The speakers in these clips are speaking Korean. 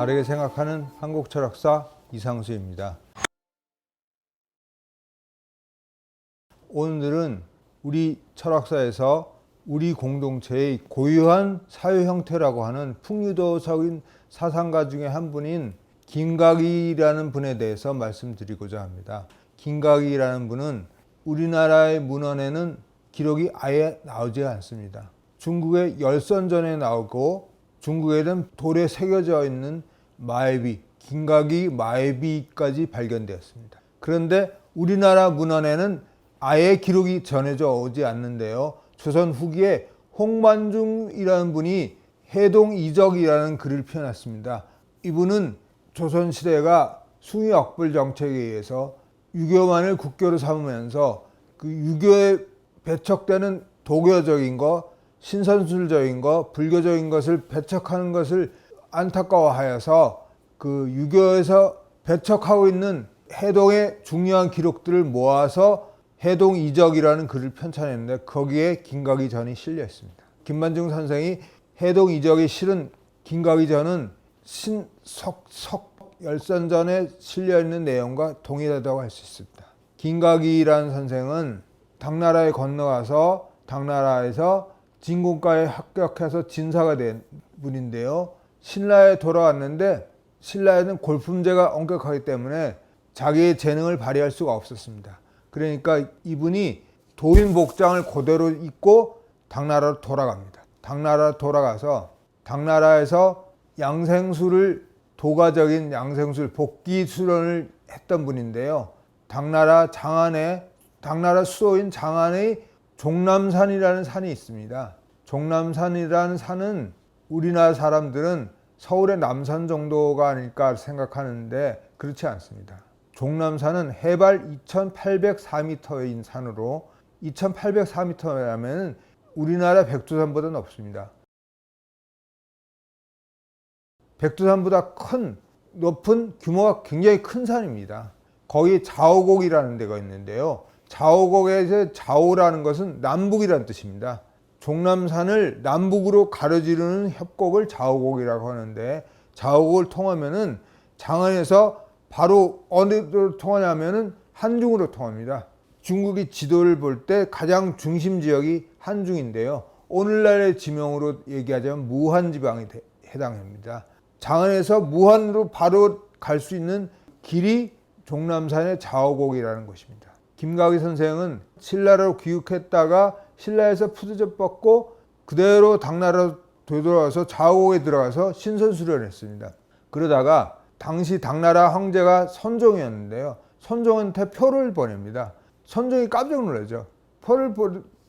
바르게 생각하는 한국 철학사 이상수입니다. 오늘은 우리 철학사에서 우리 공동체의 고유한 사회 형태라고 하는 풍류도적인 사상가 중에 한 분인 김각이라는 분에 대해서 말씀드리고자 합니다. 김각이라는 분은 우리나라의 문헌에는 기록이 아예 나오지 않습니다. 중국의 열선전에 나오고 중국에는 돌에 새겨져 있는 마애비, 김각이 마애비까지 발견되었습니다. 그런데 우리나라 문헌에는 아예 기록이 전해져 오지 않는데요. 조선 후기에 홍만중이라는 분이 해동 이적이라는 글을 표현했습니다. 이분은 조선 시대가 숭의 억불 정책에 의해서 유교만을 국교로 삼으면서 그 유교에 배척되는 도교적인 거, 신선술적인 거, 불교적인 것을 배척하는 것을 안타까워하여서 그 유교에서 배척하고 있는 해동의 중요한 기록들을 모아서 해동 이적이라는 글을 편찬했는데 거기에 김각이 전이 실려 있습니다. 김만중 선생이 해동 이적이 실은 김각이 전은 신석석 열선전에 실려 있는 내용과 동일하다고 할 수 있습니다. 김각이라는 선생은 당나라에 건너가서 당나라에서 진공과에 합격해서 진사가 된 분인데요. 신라에 돌아왔는데 신라에는 골품제가 엄격하기 때문에 자기의 재능을 발휘할 수가 없었습니다. 그러니까 이분이 도인 복장을 그대로 입고 당나라로 돌아갑니다. 당나라 돌아가서 당나라에서 양생수를 도가적인 양생술 복귀 수련을 했던 분인데요. 당나라 장안에 당나라 수도인 장안의 종남산이라는 산이 있습니다. 종남산이라는 산은 우리나라 사람들은 서울의 남산 정도가 아닐까 생각하는데 그렇지 않습니다. 종남산은 해발 2,804m인 산으로 2,804m라면 우리나라 백두산보다 높습니다. 백두산보다 큰 높은 규모가 굉장히 큰 산입니다. 거기 자오곡이라는 데가 있는데요. 자오곡에서 자오라는 것은 남북이라는 뜻입니다. 종남산을 남북으로 가로지르는 협곡을 자오곡이라고 하는데 자오곡을 통하면은 장안에서 바로 어디로 통하냐면은 한중으로 통합니다. 중국이 지도를 볼 때 가장 중심 지역이 한중인데요. 오늘날의 지명으로 얘기하자면 무한 지방이 해당합니다. 장안에서 무한으로 바로 갈 수 있는 길이 종남산의 자오곡이라는 것입니다. 김가기 선생은 신라로 귀국했다가 신라에서 푸드접 받고 그대로 당나라로 되돌아와서 자오곡에 들어가서 신선수련했습니다. 그러다가 당시 당나라 황제가 선종이었는데요. 선종한테 표를 보냅니다. 선종이 깜짝 놀라죠. 표를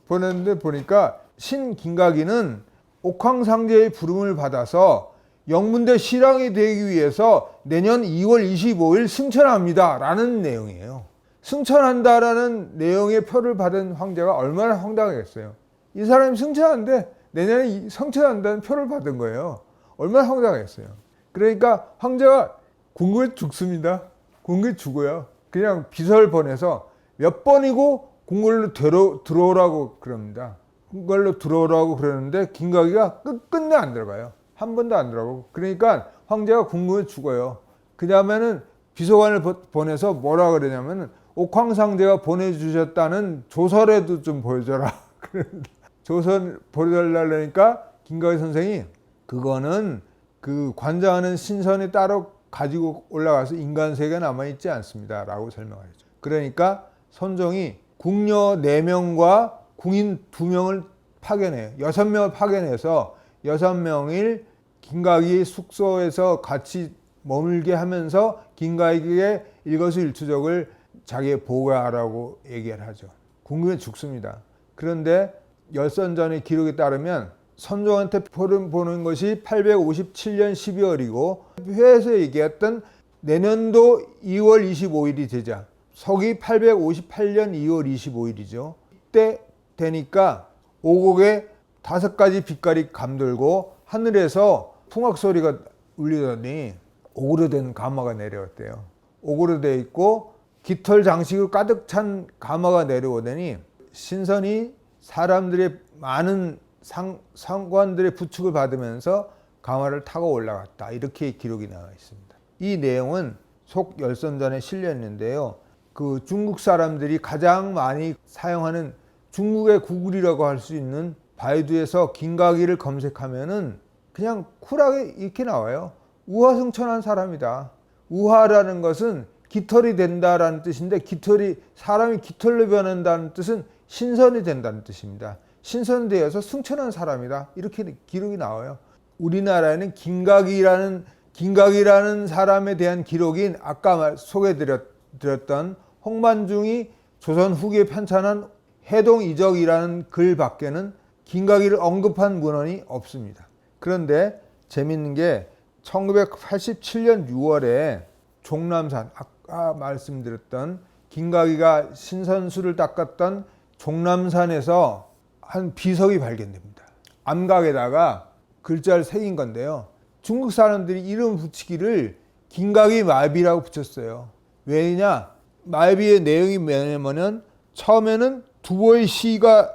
보냈는데 보니까 신 김가기는 옥황상제의 부름을 받아서 영문대 실왕이 되기 위해서 내년 2월 25일 승천합니다. 라는 내용이에요. 승천한다라는 내용의 표를 받은 황제가 얼마나 황당하겠어요. 이 사람이 승천하는데 내년에 승천한다는 표를 받은 거예요. 얼마나 황당하겠어요. 그러니까 황제가 궁궐에 죽습니다. 궁궐에 죽어요. 그냥 비서를 보내서 몇 번이고 궁궐로 들어, 들어오라고 그럽니다. 궁궐로 들어오라고 그러는데 김가기가 끝끝내 안 들어가요. 한 번도 안 들어가고. 그러니까 황제가 궁금해 죽어요. 그 다음에는 비서관을 보내서 뭐라 그러냐면은 옥황상제가 보내주셨다는 조서라도 좀 보여줘라. 조선 보여달라니까 김가희 선생이 그거는 그 관장하는 신선이 따로 가지고 올라가서 인간 세계에 남아 있지 않습니다. 라고 설명하죠. 그러니까 선종이 궁녀 4명과 궁인 2명을 파견해요. 6명을 파견해서 6명을 김가희의 숙소에서 같이 머물게 하면서 김가희의 일거수일투족을 자기의 보고하라고 얘기를 하죠. 궁금해 죽습니다. 그런데 열선전의 기록에 따르면 선종한테 표를 보는 것이 857년 12월이고 회에서 얘기했던 내년도 2월 25일이 되자 서기 858년 2월 25일이죠. 이때 되니까 오곡에 다섯 가지 빛깔이 감돌고 하늘에서 풍악 소리가 울리더니 오그려된 가마가 내려왔대요. 오그려져 있고 깃털 장식으로 가득 찬 가마가 내려오더니 신선이 사람들의 많은 상, 상관들의 부축을 받으면서 강화를 타고 올라갔다. 이렇게 기록이 나와 있습니다. 이 내용은 속 열선전에 실려 있는데요. 그 중국 사람들이 가장 많이 사용하는 중국의 구글이라고 할 수 있는 바이두에서 김가기를 검색하면은 그냥 쿨하게 이렇게 나와요. 우화승천한 사람이다. 우화라는 것은 깃털이 된다라는 뜻인데 깃털이 사람이 깃털로 변한다는 뜻은 신선이 된다는 뜻입니다. 신선되어서 승천한 사람이다. 이렇게 기록이 나와요. 우리나라에는 김각이라는 김각이라는 사람에 대한 기록인 아까 말- 소개드렸던 홍만중이 조선 후기에 편찬한 해동 이적이라는 글 밖에는 김각이를 언급한 문헌이 없습니다. 그런데 재밌는 게 1987년 6월에 종남산 아까 말씀드렸던 김각이가 신선수를 닦았던 종남산에서 한 비석이 발견됩니다. 암각에다가 글자를 새긴 건데요. 중국 사람들이 이름 붙이기를 김각이 마비라고 붙였어요. 왜냐? 마비의 내용이 뭐냐면은 처음에는 두보의 시가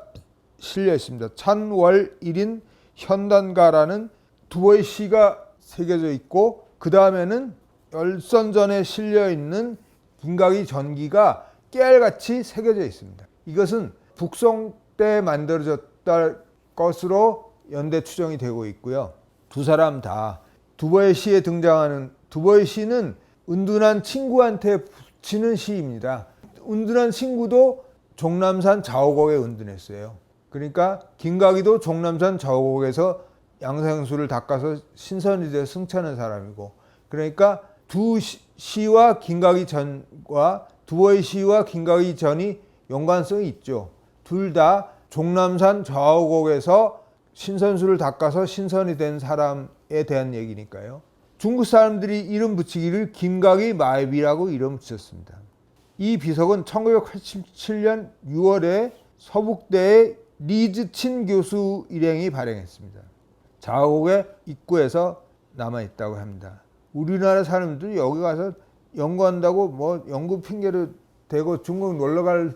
실려 있습니다. 찬월 1인 현단가라는 두보의 시가 새겨져 있고 그 다음에는 열선전에 실려 있는 김각이 전기가 깨알같이 새겨져 있습니다. 이것은 북송 때 만들어졌다 것으로 연대 추정이 되고 있고요. 두 사람 다 두보의 시에 등장하는 두보의 시는 은둔한 친구한테 붙이는 시입니다. 은둔한 친구도 종남산 자오곡에 은둔했어요. 그러니까 김각이도 종남산 자오곡에서 양상수를 닦아서 신선이 되어 승천한 사람이고 그러니까 두 시- 시와 김각이 전과 두보의 시와 김각이 전이 연관성이 있죠. 둘 다 종남산 좌우곡에서 신선수를 닦아서 신선이 된 사람에 대한 얘기니까요. 중국 사람들이 이름 붙이기를 김각이 마이비라고 이름 붙였습니다. 이 비석은 1987년 6월에 서북대의 리즈친 교수 일행이 발행했습니다. 자곡의 입구에서 남아 있다고 합니다. 우리나라 사람들이 여기 가서 연구한다고 뭐 연구 핑계를 대고 중국 놀러 갈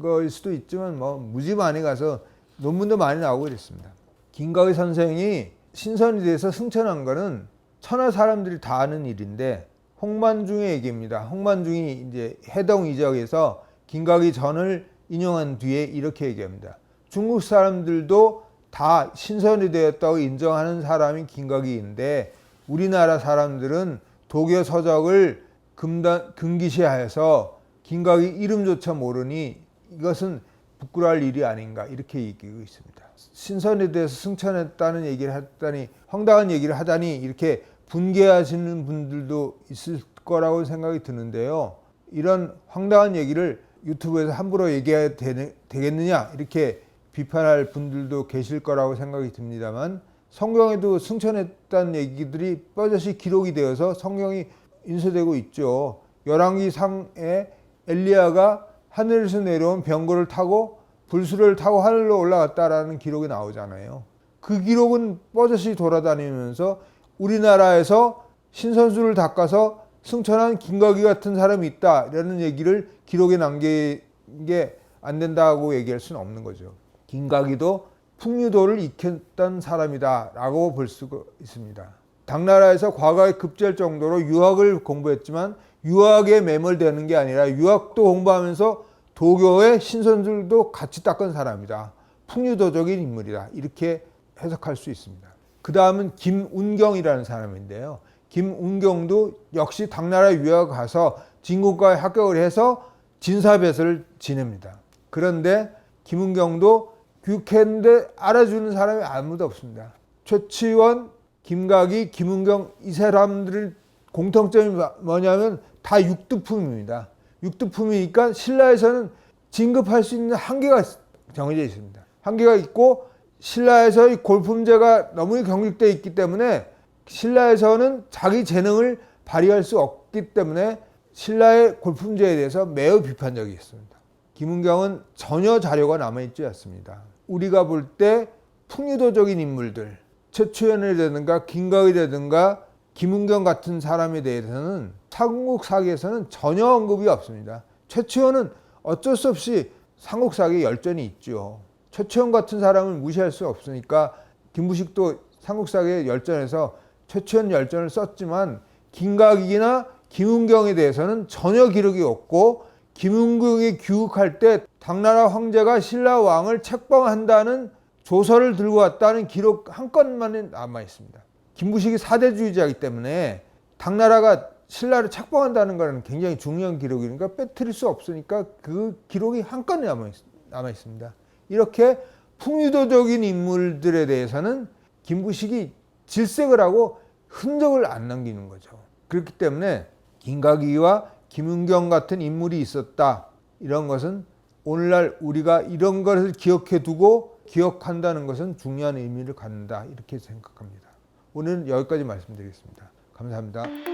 거일 수도 있지만 뭐 무지 많이 가서 논문도 많이 나오고 이랬습니다. 김가희 선생이 신선이 돼서 승천한 거는 천하 사람들이 다 아는 일인데 홍만중의 얘기입니다. 홍만중이 이제 해동 이적에서 김가희 전을 인용한 뒤에 이렇게 얘기합니다. 중국 사람들도 다 신선이 되었다고 인정하는 사람이 김가기인데 우리나라 사람들은 독여 서적을 금단, 금기시하여서 김가기 이름조차 모르니 이것은 부끄러울 일이 아닌가 이렇게 얘기하고 있습니다. 신선에 대해서 승천했다는 얘기를 했다니 황당한 얘기를 하다니 이렇게 분개하시는 분들도 있을 거라고 생각이 드는데요. 이런 황당한 얘기를 유튜브에서 함부로 얘기해야 되겠느냐 이렇게 비판할 분들도 계실 거라고 생각이 듭니다만 성경에도 승천했다는 얘기들이 뼈저씨 기록이 되어서 성경이 인쇄되고 있죠. 열왕기 상에 엘리야가 하늘에서 내려온 병거를 타고 불수를 타고 하늘로 올라갔다라는 기록이 나오잖아요. 그 기록은 뻐젓이 돌아다니면서 우리나라에서 신선수를 닦아서 승천한 김각이 같은 사람이 있다 이라는 얘기를 기록에 남긴 게 안 된다고 얘기할 수는 없는 거죠. 김각이도 풍류도를 익혔던 사람이다라고 볼 수가 있습니다. 당나라에서 과거에 급제할 정도로 유학을 공부했지만 유학에 매몰되는 게 아니라 유학도 공부하면서 도교의 신선들도 같이 닦은 사람이다. 풍류도적인 인물이다. 이렇게 해석할 수 있습니다. 그 다음은 김운경이라는 사람인데요. 김운경도 역시 당나라 유학 가서 진국과에 합격을 해서 진사배설을 지냅니다. 그런데 김은경도 교육했는데 알아주는 사람이 아무도 없습니다. 최치원, 김각이, 김은경 이 사람들의 공통점이 뭐냐면 다 육두품입니다. 육두품이니까 신라에서는 진급할 수 있는 한계가 정해져 있습니다. 한계가 있고 신라에서의 골품제가 너무 경직되어 있기 때문에 신라에서는 자기 재능을 발휘할 수 없기 때문에 신라의 골품제에 대해서 매우 비판적이었습니다. 김은경은 전혀 자료가 남아있지 않습니다. 우리가 볼 때 풍류도적인 인물들, 최초연이라든가 김가희라든가 김은경 같은 사람에 대해서는 삼국 사기에서는 전혀 언급이 없습니다. 최초연은 어쩔 수 없이 삼국 사기에 열전이 있죠. 최초연 같은 사람을 무시할 수 없으니까 김부식도 삼국 사기의 열전에서 최초현 열전을 썼지만 김각이나 김은경에 대해서는 전혀 기록이 없고 김은경이 귀국할 때 당나라 황제가 신라 왕을 책봉한다는 조서를 들고 왔다는 기록 한 건만 남아 있습니다. 김부식이 사대주의자이기 때문에 당나라가 신라를 책봉한다는 것은 굉장히 중요한 기록이니까 빼뜨릴 수 없으니까 그 기록이 한 건 남아, 있, 남아 있습니다. 이렇게 풍유도적인 인물들에 대해서는 김부식이 질색을 하고 흔적을 안 남기는 거죠. 그렇기 때문에 김각이와 김은경 같은 인물이 있었다. 이런 것은 오늘날 우리가 이런 것을 기억해 두고 기억한다는 것은 중요한 의미를 갖는다. 이렇게 생각합니다. 오늘은 여기까지 말씀드리겠습니다. 감사합니다.